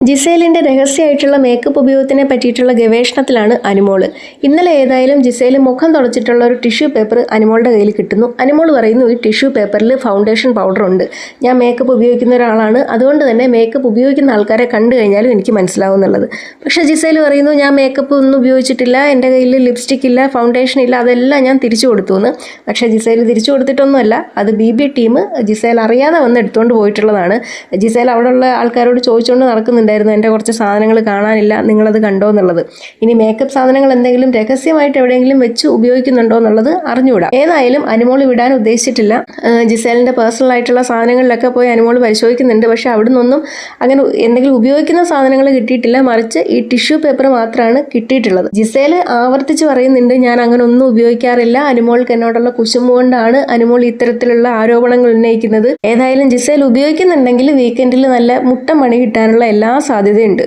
ജിസേലിന്റെ രഹസ്യമായിട്ടുള്ള makeup ഉപയോഗത്തിനെ പറ്റിയിട്ടുള്ള ഗവേഷണത്തിലാണ് അനുമോൾ. ഇന്നലെ ഏതായാലും ജിസേൽ മുഖം തുടച്ചിട്ടുള്ള ഒരു ടിഷ്യൂ പേപ്പർ അനുമോളുടെ കയ്യിൽ കിട്ടുന്നു. അനുമോൾ പറയുന്നു ഈ ടിഷ്യൂ പേപ്പറിൽ ഫൗണ്ടേഷൻ പൗഡർ ഉണ്ട്. ഞാൻ മേക്കപ്പ് ഉപയോഗിക്കുന്ന ഒരാളാണ്. അതുകൊണ്ട് തന്നെ മേക്കപ്പ് ഉപയോഗിക്കുന്ന ആൾക്കാരെ കണ്ടു കഴിഞ്ഞാലും എനിക്ക് മനസ്സിലാവും എന്നുള്ളത്. പക്ഷേ ജിസേൽ പറയുന്നു ഞാൻ മേക്കപ്പ് ഒന്നും ഉപയോഗിച്ചിട്ടില്ല. എന്റെ കയ്യിൽ ലിപ്സ്റ്റിക് ഇല്ല ഫൗണ്ടേഷൻ ഇല്ല. അതെല്ലാം ഞാൻ തിരിച്ചു കൊടുത്തു എന്ന് പക്ഷേ ജിസേൽ തിരിച്ചു കൊടുത്തിട്ടൊന്നുമല്ല. അത് ബി ബി ടീം ജിസേൽ അറിയാതെ വന്ന് എടുത്തുകൊണ്ട് പോയിട്ടുള്ളതാണ്. ജിസേൽ അവിടെയുള്ള ആൾക്കാരോട് ചോദിച്ചുകൊണ്ട് നടക്കുന്നുണ്ടായിരുന്നു എന്റെ കുറച്ച് സാധനങ്ങൾ കാണാനില്ല. നിങ്ങളത് കണ്ടോ എന്നുള്ളത്. ഇനി മേക്കപ്പ് സാധനങ്ങൾ എന്തെങ്കിലും രഹസ്യമായിട്ട് എവിടെയെങ്കിലും വെച്ച് ഉപയോഗിക്കുന്നുണ്ടോ എന്നുള്ളത് അറിഞ്ഞുകൂടാ. ഏതായാലും അനുമോൾ വിടാൻ ഉദ്ദേശിച്ചിട്ടില്ല. ജിസേലിന്റെ പേഴ്സണൽ ആയിട്ടുള്ള സാധനങ്ങളിലൊക്കെ പോയി അനുമോൾ പരിശോധിക്കുന്നുണ്ട്. പക്ഷേ അവിടെ നിന്നൊന്നും അങ്ങനെ എന്തെങ്കിലും ഉപയോഗിക്കുന്ന സാധനങ്ങൾ കിട്ടിയിട്ടില്ല. മറിച്ച് ഈ ടിഷ്യൂ പേപ്പർ മാത്രമാണ് കിട്ടിയിട്ടുള്ളത്. ജിസേൽ ആവർത്തിച്ച് പറയുന്നുണ്ട് ഞാൻ അങ്ങനെ ഒന്നും ഉപയോഗിക്കാറില്ല. അനുമോൾക്ക് എന്നോടുള്ള കുശുമ്പ് കൊണ്ടാണ് അനുമോൾ ഇത്തരത്തിലുള്ള ആരോപണങ്ങൾ ഉന്നയിക്കുന്നത്. ഏതായാലും ജിസേൽ ഉപയോഗിക്കുന്നുണ്ടെങ്കിൽ വീക്കെൻഡിൽ നല്ല മുട്ട മണി കിട്ടാനുള്ള എല്ലാ സാധ്യതയുണ്ട്.